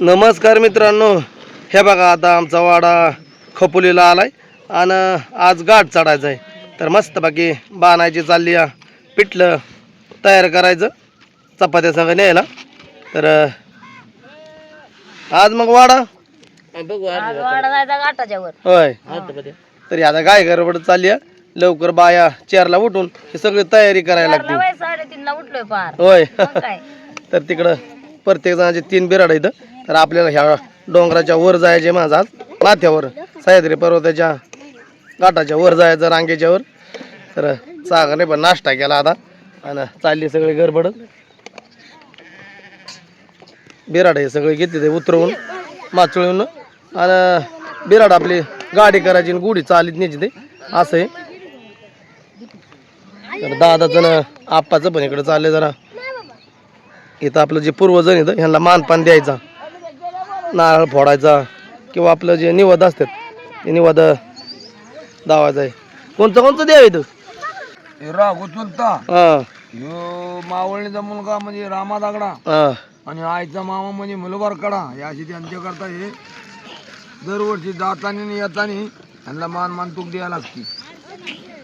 नमस्कार मित्रांनो. हे बघा आता आमचा वाडा खपोलीला आलाय आणि आज गाठ चढायचा आहे तर मस्त बाकी बाणायची चालली आहे. पिठलं तयार करायचं. चपात्या सगळं न्यायला. तर आज मग वाडा? होय. तरी आता गाय गडबड चालली आहे लवकर बाया चेअरला उठून हे सगळी तयारी करायला लागते वय साडेतीन ला उठलोय पार होय. काय? तर तिकडं प्रत्येक जणाचे तीन बिराड इथं तर आपल्याला ह्या डोंगराच्या वर जायचे माझा आज. माथ्यावर. सह्याद्री पर्वताच्या घाटाच्या वर जायचं रांगेच्या वर. तर चांगले पण नाश्ता केला आता. आणि चालली सगळे गडबड. बिराड हे सगळे घेतले ते उतरवून माचळून आणि बिराड आपली गाडी करायची आणि गुढी चालीत न्यायची ते. असं आहे. तर दादाचं ना आप्पाचं पण इकडं चाललंय जरा. इथं आपलं जे पूर्वजण येतं ह्यांना मानपान द्यायचा नारळ फोडायचा किंवा आपलं जे निवद असतात ते निवद दावायचं आहे. कोणतं कोणतं द्यावं इथं? राघू चुलता. हां. ह्यो मावळणीचा मुलगा म्हणजे रामा दागडा. हां. आणि आईचा मामा म्हणजे मुलबार कडा. या अशी त्यांच्याकरता हे दरवर्षी जातानी आणि येतानी त्यांना मान मान तूक द्यायला लागते.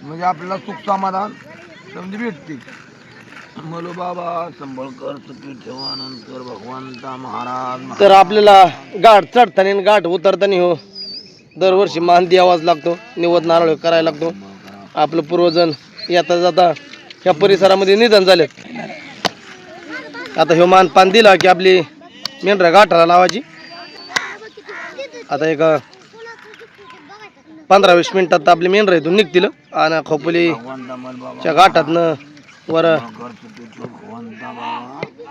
म्हणजे आपल्याला सुख समाधान समजी भेटते. मलो बाबा संभळकर चुकी भगवंता महाराज तर आपल्याला गाठ चढताना आणि गाठ उतरताना हो दरवर्षी मान आवाज लागतो निवद नारळ करायला लागतो. आपलं पूर्वजन येता जाता ह्या परिसरामध्ये निधन झालेत आता ह्यो मान पान दिला की आपली मेंढरा गाठाला लावायची. आता एक पंधरा वीस मिनिटात आपली मेंढरा इथून निघतील. आणि खोपोलीच्या गाठातनं वर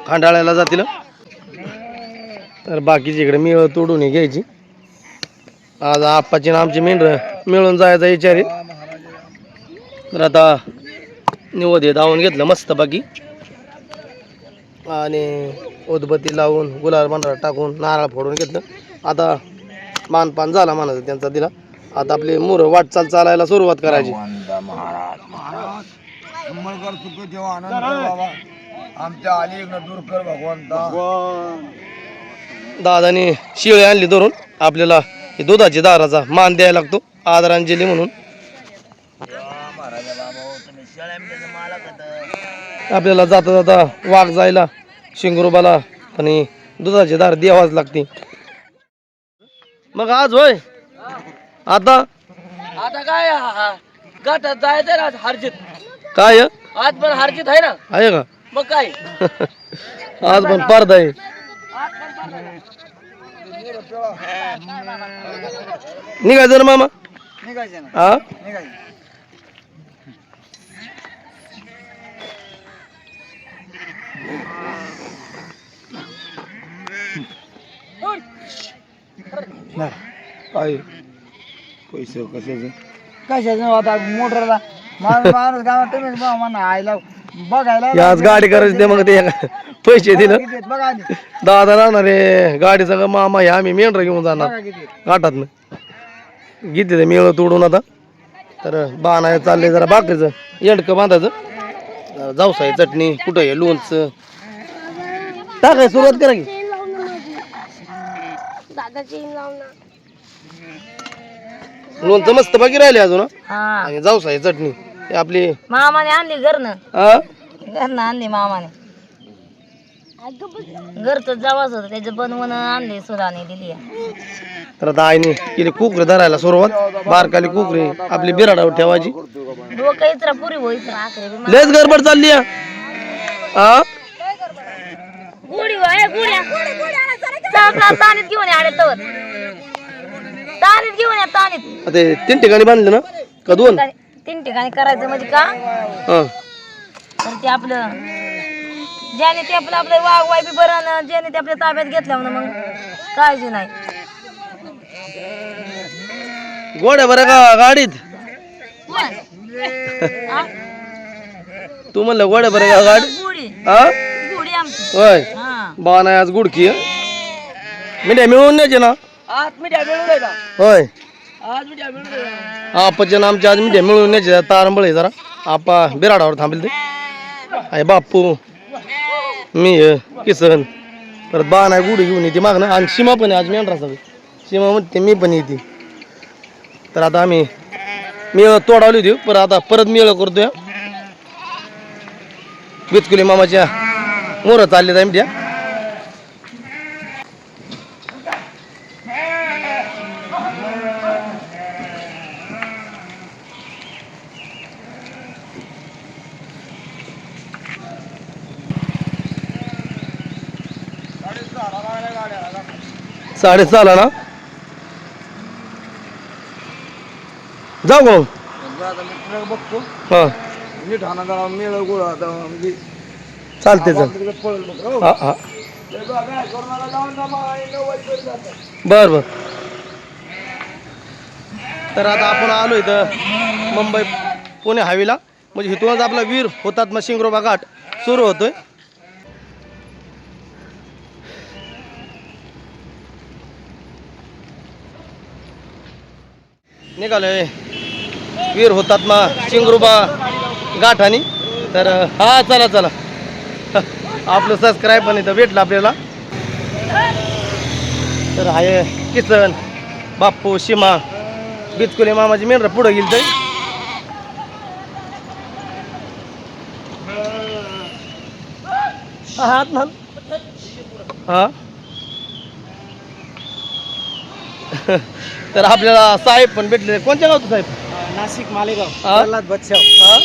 खांडाळ्याला जातील. तर बाकीची इकडे मिळ तोडून घ्यायची. आज आप्पाची आमची मेंढर मिळून जायचा विचार आहे. तर आता निवद हे धावून घेतलं मस्त बाकी आणि उदबत्ती लावून गुलाल पांढरा टाकून नारळ फोडून घेतलं. आता मानपान झाला म्हणायचं त्यांचा दिला आता आपली मुर वाटचाल चालायला सुरुवात करायची. संभळकर सुख ठेवा आनंद कर बाबा. आमच्या आली दूर कर भगवंता. दादाने शिळे आणली धरून आपल्याला हे दुधाची दाराचा मान द्यायला लागतो आदरांजली म्हणून. आपल्याला जाता जाता वाघ जायला शिंगरुबाला आणि दुधाची दार द्यावाच लागते. मग आज होय? आता? आता काय गाठात जायचं ना हरजित. काय? आहे? आज पण हरजित आहे ना? आहे का? मग काय? आज पण पारदा आहे. निघायचं ना मामा. निघायचं हा निघायचं काय? पैसे कशाचे? कशाचं आता? मोटरला? माणूस माणूस गावात तुम्हीच बघा म्हणा आईला बघायला आज गाडी करायची ते मग ते पैसे दिलं. किती आहेत बघा आधी. दादा राहणार आहे गाडी सगळं मामा हे आम्ही मेंढर घेऊन जाणार. बघा किती आहेत. घाटातनं. घेते ते मेळ तोडून आता. तर बाणाय चाललंय जरा बाकरीचं येडकं बांधायचं. जरा जाऊसाई चटणी कुठं आहे लोणचं. टाकाय सुरुवात करा की. लोणचं मस्त बाकी राहिले अजून हं. हा. आणि जाऊसाई चटणी. हे आपली मामाने आणली घरनं. हा? घरनं आणली मामाने. घरच जावाच होतं त्याचं बनवून आणली सुराने दिली. तर आता आईने केली कुकरी धरायला सुरुवात. बारकाली कुकरी आपली बिराडावर ठेवायची. डोकं इतरा पुरी हो इतरा आखरे बी लयच गडबड चालली आहे. हा? हो, ए. चल, चल, घेऊन आले तानीत घेऊन या आता हे तीन ठिकाणी बांधले ना? का दोन? तीन ठिकाणी करायचं म्हणजे का? हा. तर ते आपलं ज्याने ते आपलं आपलं वाघ वाय बी बरं आणि ज्याने ते आपल्या ताब्यात घेतल्या म्हणून मग काळजी नाही. गोड्या बरं का गाडीत? हा? तू म्हणलं गोड्या बरं का गाडीत? गुढी. हा? गुढी आमची. होय. हा. बा नाही आज गुडकी हं? मिठ्या मिळून न्यायचे ना आज मिठ्या मिळून द्यायचा होय. आज आपाचे आमच्या आज मिठ्या मिळून न्यायचे तारंबळ आहे जरा. आपा बिराडावर थांबेल ते. आहे बापू मी किसन. परत बाण आहे गुढी घेऊन येते मागणं आणि सीमा पण आहे आज मेंढरा सगळी. सीमा म्हणते मी पण येते. तर आता आम्ही मिळ तोडावली होती परत आता परत मिळ करतोय. बिचकुली मामाच्या मोर चालले जाईल त्या. साडेसहाला ना? जाऊ गो आता मी ट्रक बघतो. हा. मेळ गोळा म्हणजे चालते चाल हो. हा. हा. बर बर. तर आता आपण आलो इथं मुंबई पुणे हायवेला म्हणजे इथूनच आपला वीर होतात मग शिंगरोबा घाट सुरू होतोय. निघालोय. वीर होतात मा शिंगरोबा गाठानी. तर हा चला चला. आपलं सबस्क्राईब पण इथं भेटलं आपल्याला. तर आहे किसन बाप्पू शिमा बिचकुले मामाची मेंढर पुढं गेली तरी हात ना हा. तर आपल्याला साहेब पण भेटले कोणत्या गावचं साहेब? नाशिक मालेगाव. हा? प्रल्हाद हा?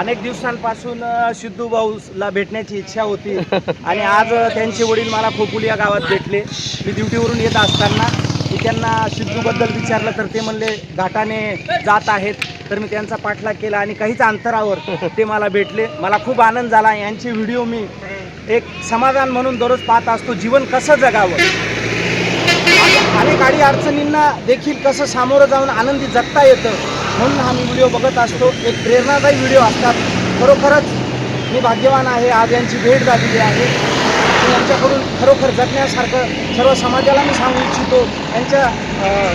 अनेक दिवसांपासून अ, सिद्धू भाऊला भेटण्याची इच्छा होती. आणि आज अ, त्यांचे वडील मला खोपुली या गावात भेटले. मी ड्युटीवरून येत असताना मी त्यांना सिद्धूबद्दल विचारलं तर ते म्हणले घाटाने जात आहेत. तर मी त्यांचा पाठलाग केला आणि काहीच अंतरावर ते मला भेटले. मला खूप आनंद झाला. यांचे व्हिडिओ मी एक समाधान म्हणून दररोज पाहत असतो. जीवन कसं जगावं? अनेक अडी अडचणींना देखील कसं सामोरं जाऊन आनंदी जगता येतं म्हणून हा मी व्हिडिओ बघत असतो. एक प्रेरणादायी व्हिडिओ असतात. खरोखरच मी भाग्यवान आहे. आज यांची भेट झालेली आहे. यांच्याकडून खरोखर जगण्यासारखं सर्व समाजाला मी सांगू इच्छितो. यांच्या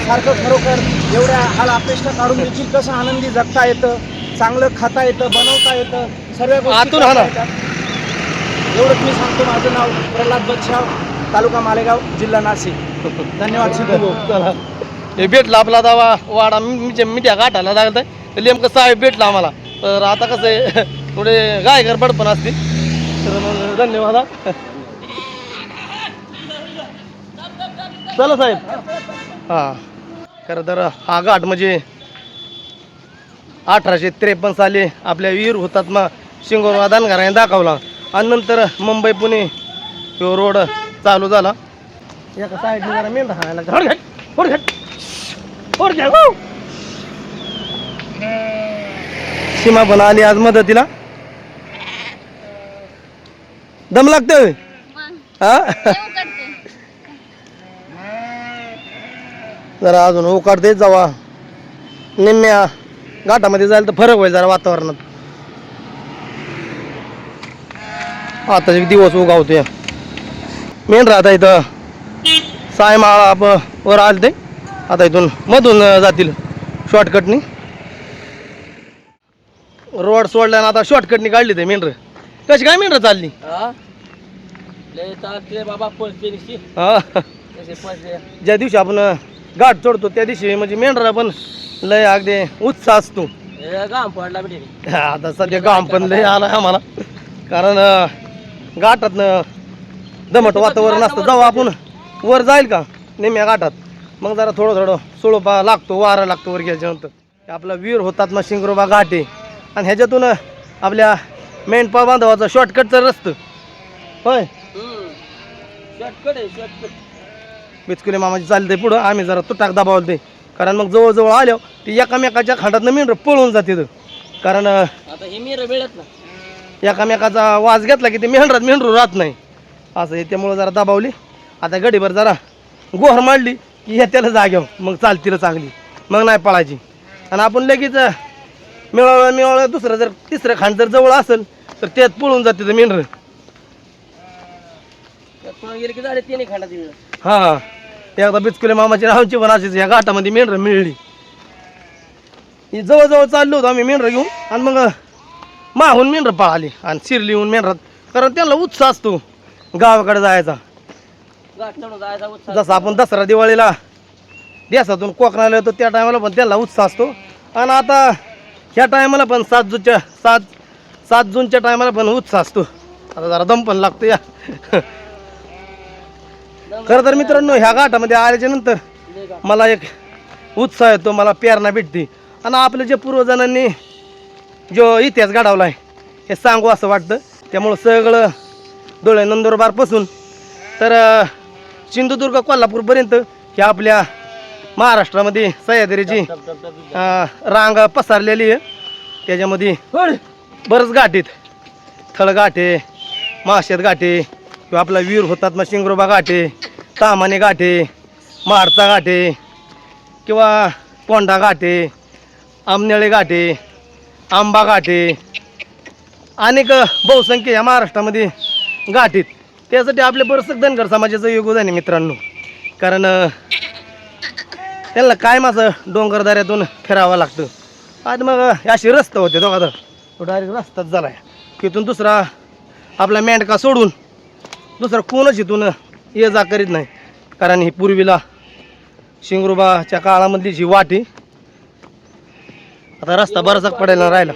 सारखं खरोखर एवढ्या हाल अपेक्षा काढून देखील कसं आनंदी जगता येतं चांगलं खाता येतं बनवता येतं सर्व गोष्टी आतून. एवढंच मी सांगतो. माझं नाव प्रल्हाद बच्छाव तालुका मालेगाव जिल्हा नाशिक. धन्यवाद चला. हे भेटला आपला दावा वाडा. मी मिठ्या गाठायला लागत आहे तर नेमकं साहेब भेटला आम्हाला. तर आता कसं आहे थोडे गाय गडबड पण असते तर मग धन्यवाद हा. चला साहेब. हां. खरं तर हा घाट म्हणजे अठराशे त्रेपन्न साली आपल्या वीर हुतात्मा शिंगोरवा धनगराने दाखवला. आणि नंतर मुंबई पुणे तो रोड चालू झाला. एका साईडने जरा मेंढा घ्या. सीमा पण आली आज मदतीला. दम लागतोय? हा? जरा अजून उकाडते जावा. निम्म्या घाटामध्ये जायला तर फरक होईल जरा वातावरणात. आता एक दिवस उगावतोय. मेन राहता इथं. सायमाळा आप- वर आले ते आता इथून मधून जातील शॉर्टकटनी रोड सोडल्यानं आता शॉर्टकटनी काढली ते मेंढर. कशी काय मेंढर चालली? बाबा ज्या दिवशी आपण गाठ चढतो त्या दिवशी म्हणजे मेंढरा पण लय अगदी उत्साह असतो. आता सध्या गाम पण लय आला आम्हाला. कारण घाटातनं दमट वातावरण असतं. जेव्हा आपण. वर जाईल का? निम्या घाटात मग जरा थोडं थोडं सुळपा लागतो वारा लागतो वर गेल्याच्यानंतर. हे आपला वीर होतात मग शिंगरोबा घाट. आहे आणि ह्याच्यातून आपल्या मेंढपा बांधवाचा शॉर्टकटचं रस्तं. होय? बिचकुले मामाची चालते पुढं. आम्ही जरा तुटाक दाबावते कारण मग जवळजवळ आलो ती एकामेकाच्या खांडातनं मेंढर पळून जाते. कारण आता हे मिर मिळत ना एकामेकाचा वास घेतला की ते मेंढरात मेंढरू राहत नाही. असं आहे त्यामुळं जरा दबावली. आता गडीभर जरा गोहर मांडली की हे त्याला जाग्यावर मग चालतील चांगली. मग नाही पळायची. आणि आपण लगेच मिळवलं मिळवलं दुसरं जर तिसरं खांड जर जवळ असेल तर त्यात पळून जाते तर मेंढर. गेले की झाले हा. एकदा बिचकुले मामाची राहायची पण अशीच या घाटामध्ये मेंढर मिळली. ही जवळजवळ चाललो होतो आम्ही मेंढर घेऊन आणि मग माहून मेंढर पळाली आणि शिरली येऊन मेंढरात. कारण त्यांना उत्साह असतो गावाकडे जायचा. जसं आपण दसरा दिवाळीला देशातून कोकणाला येतो त्या टायमाला पण त्याला उत्साह असतो. आणि आता ह्या टायमाला पण सात जूनच्या सात सात जूनच्या टायमाला पण उत्साह असतो. आता जरा दम पण लागतो या. खरं तर मित्रांनो ह्या घाटामध्ये आल्याच्यानंतर मला एक उत्साह येतो मला प्रेरणा भेटते. आणि आपल्या जे पूर्वजांनी जो इतिहास घडवला आहे हे सांगू असं वाटतं. त्यामुळं सगळं डोळे नंदुरबारपासून तर सिंधुदुर्ग कोल्हापूरपर्यंत ह्या आपल्या महाराष्ट्रामध्ये सह्याद्रीची रांग पसरलेली आहे. त्याच्यामध्ये बरंच थळघाट आहे माशेत घाट आहे किंवा आपला वीर होतात मग शिंगरोबा घाट आहे तामाने माडचा घाट आहे किंवा घाट आहे आमनेळे घाट आहे आंबा घाट आहे. अनेक बहुसंख्य या महाराष्ट्रामध्ये आहेत. त्यासाठी आपले बरंचसं धनगर समाजाचं योगदान आहे मित्रांनो. कारण त्यांना काय माझं डोंगरदऱ्यातून फिरावं लागतं. आज मग असे रस्ता होते दोघा तो डायरेक्ट रस्ताच झाला आहे. तिथून दुसरा आपला मेंढका सोडून दुसरा कोणच इथून ये जा करीत नाही. कारण ही पूर्वीला शिंगरुबाच्या काळामधली जी वाटी आता रस्ता बराचसा पडायला राहिला.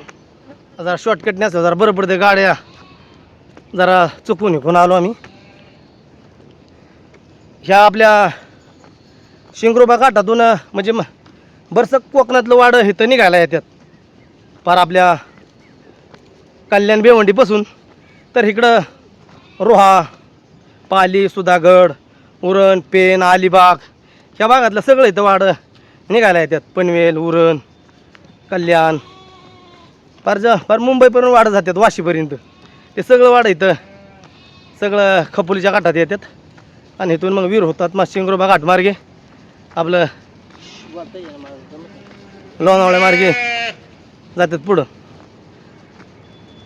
जरा शॉर्टकट नसेल जरा बरं पडते गाड्या. जरा चुकून इकून आलो आम्ही. ह्या आपल्या शिंगरोबा घाटातून म्हणजे म- बरंचसं कोकणातलं वाडं इथं निघायला येतात फार आपल्या कल्याण बेवंडीपासून तर इकडं रोहा पाली सुधागड उरण पेन अलिबाग ह्या भागातलं सगळं इथं वाडं निघायला येतात पनवेल उरण कल्याण. फार ज फार मुंबईपर्यंत वाढत जातात वाशीपर्यंत. ते सगळं वाडं इथं. सगळं खपोलीच्या घाटात येतात. आणि इथून मग वीर होतात. मग शिंगरोबा घाट मार्गे. आपलं लोणावळ्या मार्गे जातात पुढं.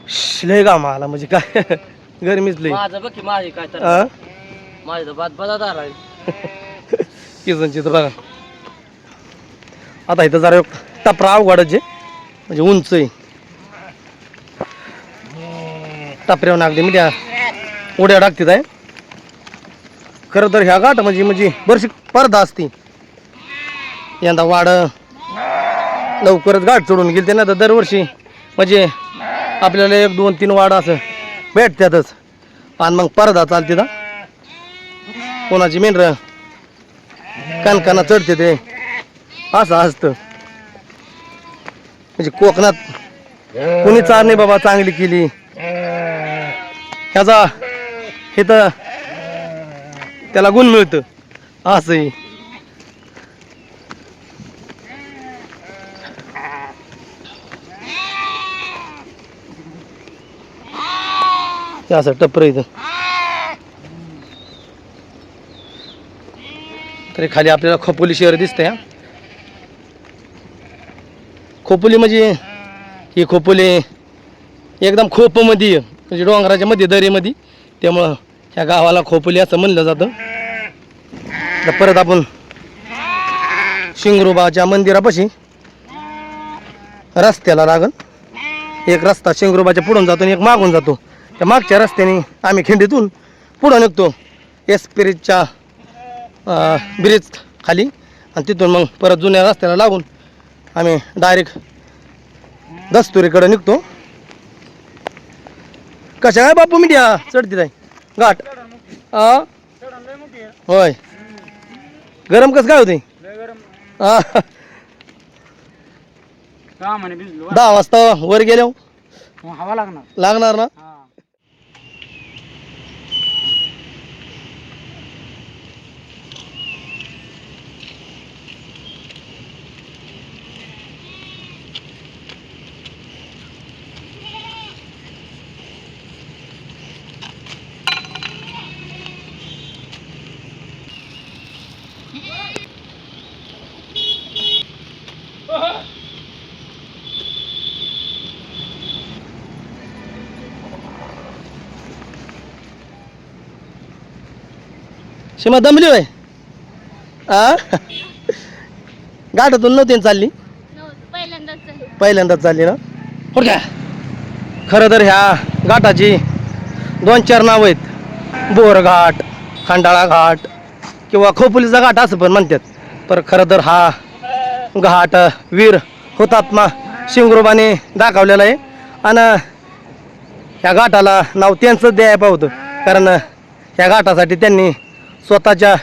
श, लय गाव आला म्हणजे काय? गरमीच लय. माझं बघ की माझे काय तर. माझे तर बाद बदादार आहे किसनची तर बघा. आता इथं जरा टपरा अवघडच आहे म्हणजे उंच आहे. टापऱ्यावर अगदी मी म्हणजे उड्या टाकतात आहे. खरं तर ह्या गाठ म्हणजे म्हणजे बरीचशी स्पर्धा असते. यंदा वाढ लवकरच गाठ चढून गेली ना तर दरवर्षी म्हणजे आपल्याला एक दोन तीन वाढ असं भेटतातच. आणि मग स्पर्धा चालते ना. कोणाची मेंढर कानकाना चढते ते. असं असतं. म्हणजे कोकणात कुणी नाही बाबा चांगली केली. ह्याचा हे तर त्याला गुण मिळतं. असंही असं टप्पर इथं. तरी खाली आपल्याला खोपोली शहर दिसतंय खोपोली म्हणजे ही खोपोली एकदम खोपमध्ये मध्ये म्हणजे डोंगराच्या मध्ये दरीमध्ये. त्यामुळं ह्या गावाला खोपली असं म्हणलं जातं. तर परत आपण शिंगरोबाच्या मंदिरापाशी रस्त्याला लागल. एक रस्ता शिंगरोबाच्या पुढून जातो आणि एक मागून जातो. त्या मागच्या रस्त्याने आम्ही खिंडीतून पुढं निघतो. एसपिरिजच्या ब्रिज खाली. आणि तिथून मग परत जुन्या रस्त्याला लागून आम्ही डायरेक्ट दस्तुरीकडे निघतो. कशा काय बापू मीडिया चढती जाय घाट होय. गरम कसं काय होते हा दहा वाजता वर गेलो हवा लागणार. लागणार ना? शिमा दमली होय? आ? गाठातून नव्हती ना चालली? पहिल्यांदाच चालली ना? पुढच्या. खरं तर ह्या घाटाची दोन चार नावं आहेत. बोरघाट खंडाळा घाट किंवा खोपोलीचा घाट असं पण म्हणतात. पर खरं तर हा घाट वीर हुतात्मा शिंगरोबाने दाखवलेला आहे. आणि ह्या घाटाला नाव त्यांचंच द्यायला होतं कारण ह्या घाटासाठी त्यांनी स्वतःच्या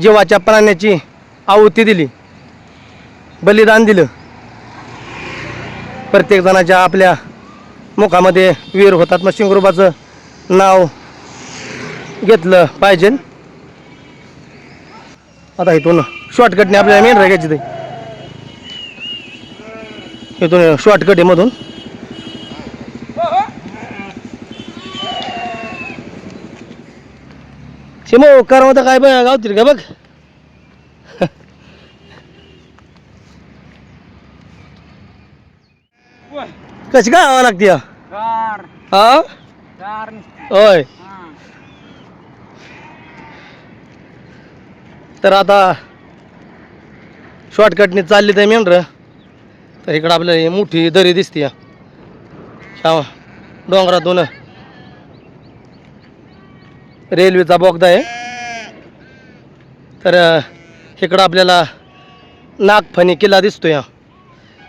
जीवाच्या प्राण्याची आहुती दिली. बलिदान दिलं. प्रत्येक जणाच्या आपल्या मुखामध्ये वीर होतात. मग शिंगरूपाचं नाव घेतलं पाहिजे. आता इथून शॉर्टकटने आपल्याला मेन घ्यायची ते इथून शॉर्टकटीमधून आहे मधून शिमो करमत काय बघ गावतील का बघ. कशी काय हवा लागते हा? होय. तर आता शॉर्टकटने चालली तर मेंढर. तर इकडं आपल्याला मोठी दरी दिसते या डोंगरातून. रेल्वेचा बोगदा आहे. तर इकडं आपल्याला नागफणी किल्ला दिसतो या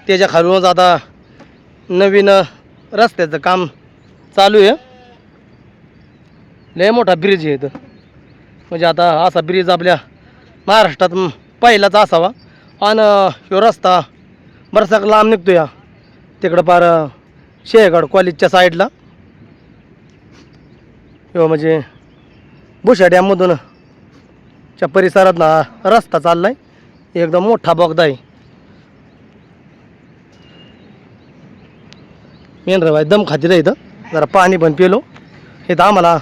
त्याच्या खालूनच आता नवीन रस्त्याचं काम चालू आहे. लय मोठा ब्रिज आहे इथं. म्हणजे आता असा ब्रिज आपल्या महाराष्ट्रात पहिलाच असावा. आणि ह्यो रस्ता बराचसा लांब निघतो या तिकडं पार शेगड कॉलेजच्या साईडला ह्यो म्हणजे बुशा डॅममधून च्या परिसरात ना रस्ता चाललाय. एकदम मोठा बोगदा आहे. मेन रवाय दम खातील इथं. जरा पाणी पण पिलो. इथं आम्हाला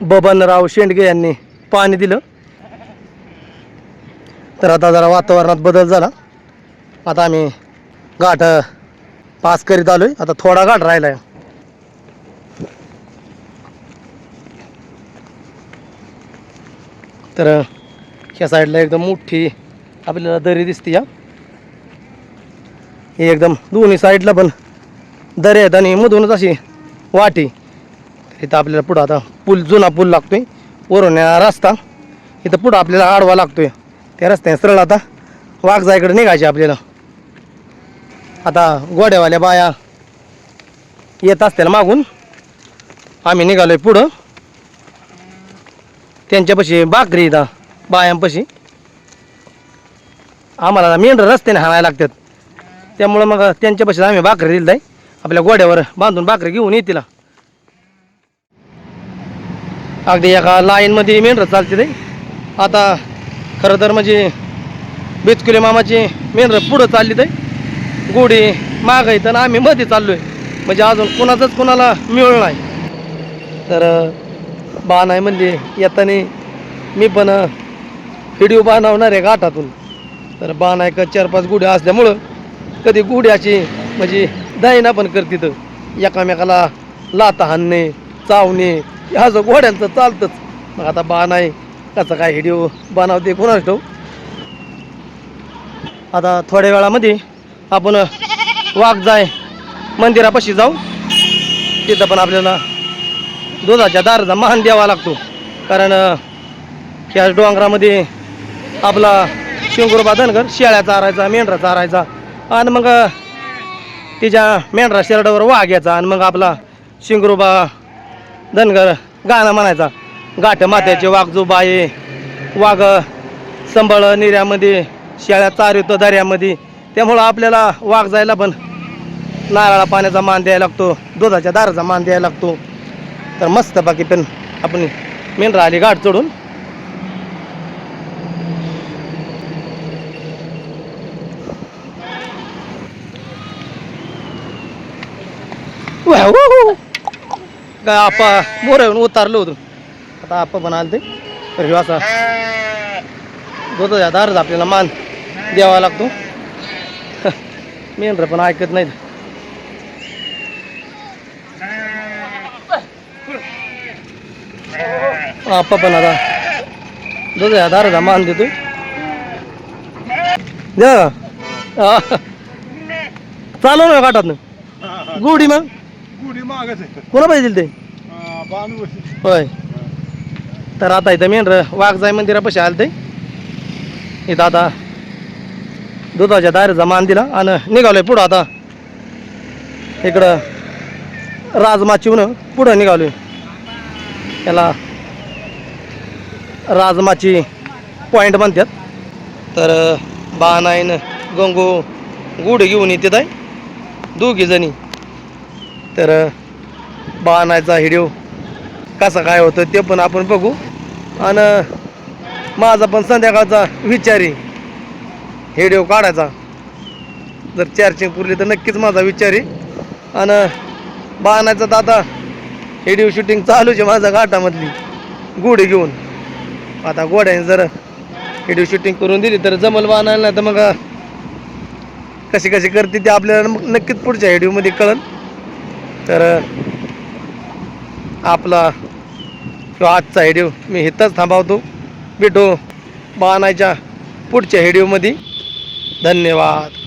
बबनराव शेंडगे यांनी पाणी दिलं. तर आता जरा वातावरणात बदल झाला. आता आम्ही घाट पास करीत आलोय. आता थोडा घाट राहिला आहे तर ह्या साईडला एकदम मोठी आपल्याला दरी दिसते या हे एकदम दोन्ही साईडला पण दरी आहेत आणि मधूनच अशी वाटी. इथं आपल्याला पुढं आता पूल जुना पूल लागतोय वरून रस्ता. इथं पुढं आपल्याला आडवा लागतोय. त्या रस्त्याने सरळ आता वाघजाईकडे निघायचे आपल्याला. आता गोड्यावाल्या बाया येत असतील मागून. आम्ही निघालोय पुढं. त्यांच्यापाशी भाकरी इथं बायांपाशी. आम्हाला मेंढर रस्त्याने हाणायला लागतात. त्यामुळं मग त्यांच्यापाशी आम्ही भाकरी दिली आहे आपल्या गोड्यावर बांधून भाकरी घेऊन येतील अगदी एका लाईनमध्ये मेंढरं चालते ते. आता खरं तर म्हणजे बिचकुले मामाची मेंढरं पुढं चालली ते. गोडी माग आहे तर आम्ही मध्ये चाललो आहे म्हणजे अजून कोणाचंच कोणाला मिळलं नाही. तर बाण आहे म्हणजे येताना मी पण व्हिडिओ बनवणार आहे घाटातून. तर बा नाही का चार पाच गुढ्या असल्यामुळं कधी गुढ्याची म्हणजे दायना पण करते तर एकामेकाला लाता हाणणे चावणे ह्या जो घोड्यांचं चालतंच. मग आता बाण आहे कसं काय व्हिडिओ बनवते कोणाच ठेव आता थोड्या वेळामध्ये आपण वाघ जाय मंदिरापाशी जाऊ. तिथं पण आपल्याला दुधाच्या दाराचा मान द्यावा लागतो. कारण अ, ह्या डोंगरामध्ये आपला शिंगुरबा धनगर शेळ्या चारायचा मेंढरा चारायचा. आणि मग तिच्या मेंढरा शेरडावर वाघ यायचा. आणि मग आपला शिंगुरबा धनगर गाणं म्हणायचा. गाठ मात्याचे वाघ जो बाये वाघ संबळ निर्यामध्ये शेळ्या चारितो दर्यामध्ये. त्यामुळं आपल्याला वाघ जायला पण नारळा पाण्याचा मान द्यायला लागतो दुधाच्या दाराचा मान द्यायला लागतो. तर मस्त बाकी पण आपण मेन आली गाठ चढून. काय आपा मोर येऊन उतारलो होतो. आता आपा पण ते तर ह्यो असा दुधाच्या आपल्याला मान द्यावा लागतो. मेंढर पण ऐकत नाहीत. आपा पण आता दुधाच्या दाराचा मान देतोय द्या हा. चालू ना काटात गुढी मग गुढी मागच कोणा पाहिजे ते होय तर आता इथं मेन वाघजाई मंदिरापाशी आलं ते इथं आता दुधाच्या दारीचा मान दिला आणि निघालोय पुढं आता इकडं राजमाचीहून पुढं निघालोय याला राजमाची पॉईंट म्हणतात. तर बानाईन गंगू गुढे घेऊन येतात आहे दोघी जणी. तर बाणायचा हिडिओ कसा काय होतं ते पण आपण बघू. आणि माझा पण संध्याकाळचा विचार. आहे हिडिओ काढायचा. जर चार्जिंग पुरली तर नक्कीच माझा विचार. आहे आणि बाणायचा दादा हिडिओ शूटिंग चालूच आहे माझा घाटामधली. गुढ घेऊन. आता गोड्याने जर व्हिडिओ शूटिंग करून दिली तर जमल बाणायला नाही तर मग कशी कशी करते ते आपल्याला मग नक्कीच पुढच्या व्हिडिओमध्ये कळन. तर आपला किंवा आजचा व्हिडिओ मी इथंच थांबवतो. भेटू बाणायच्या पुढच्या व्हिडिओमध्ये धन्यवाद.